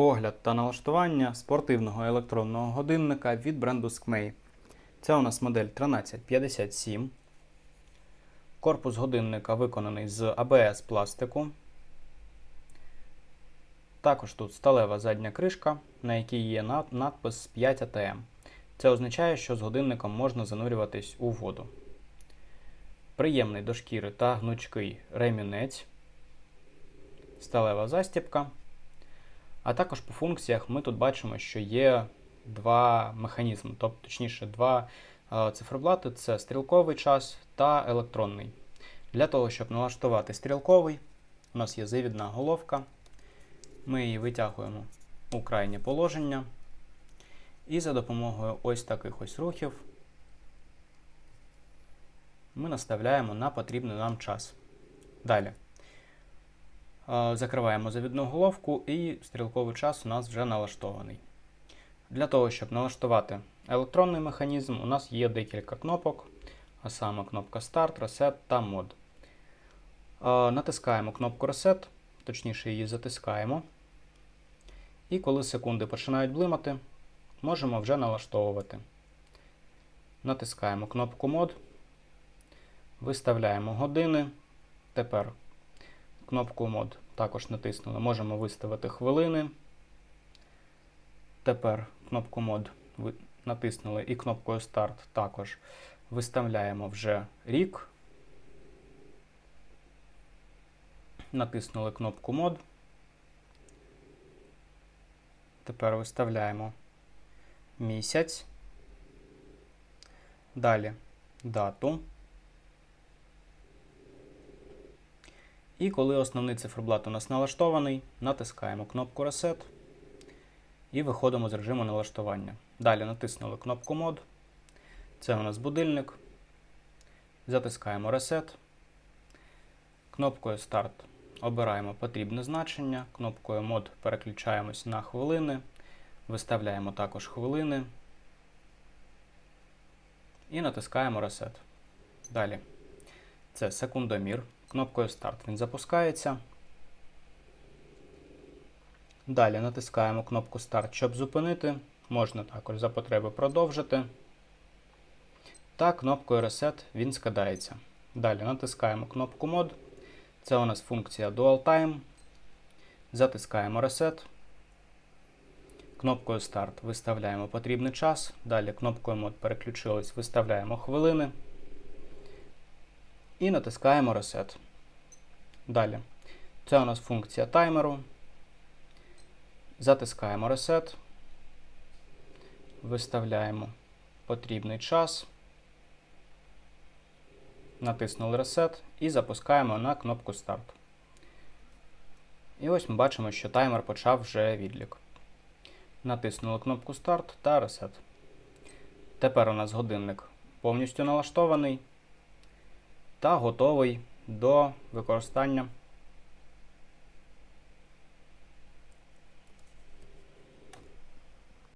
Огляд та налаштування спортивного електронного годинника від бренду Skmei. Це у нас модель 1357. Корпус годинника виконаний з ABS пластику. Також тут сталева задня кришка, на якій є надпис 5 ATM. Це означає, що з годинником можна занурюватись у воду. Приємний до шкіри та гнучкий ремінець, сталева застібка. А також по функціях ми тут бачимо, що є два механізми, тобто, точніше, два е, циферблати це стрілковий час та електронний. Для того, щоб налаштувати стрілковий, у нас є завідна головка. Ми її витягуємо у крайнє положення. І за допомогою ось таких ось рухів ми наставляємо на потрібний нам час. Далі. Е, Закриваємо завідну головку і стрілковий час у нас вже налаштований. Для того, щоб налаштувати електронний механізм, у нас є декілька кнопок, а саме кнопка Start, Reset та Mod. Е, Натискаємо кнопку Reset, точніше її затискаємо. І коли секунди починають блимати, можемо вже налаштовувати. Натискаємо кнопку Mod, виставляємо години. Тепер кнопку мод також натиснули. Можемо виставити хвилини. Тепер кнопку мод натиснули і кнопкою старт також виставляємо вже рік. Натиснули кнопку мод. Тепер виставляємо місяць. Далі дату. І коли основний циферблат у нас налаштований, натискаємо кнопку Reset і виходимо з режиму налаштування. Далі натиснули кнопку Мод. Це у нас будильник. Затискаємо Reset. Кнопкою Start обираємо потрібне значення. Кнопкою Мод переключаємось на хвилини. Виставляємо також хвилини. І натискаємо Reset. Далі. Це секундомір. Кнопкою старт він запускається. Далі натискаємо кнопку старт, щоб зупинити. Можна також за потреби продовжити. Та кнопкою Reset він скидається. Далі натискаємо кнопку Mod. Це у нас функція Dual Time. Затискаємо Reset. Кнопкою Start виставляємо потрібний час. Далі кнопкою Mod переключились, виставляємо хвилини. І натискаємо Reset. Далі. Це у нас функція таймеру. Затискаємо Reset. Виставляємо потрібний час. Натиснули Reset і запускаємо на кнопку Start. І ось ми бачимо, що таймер почав вже відлік. Натиснули кнопку Start та Reset. Тепер у нас годинник повністю налаштований та готовий до використання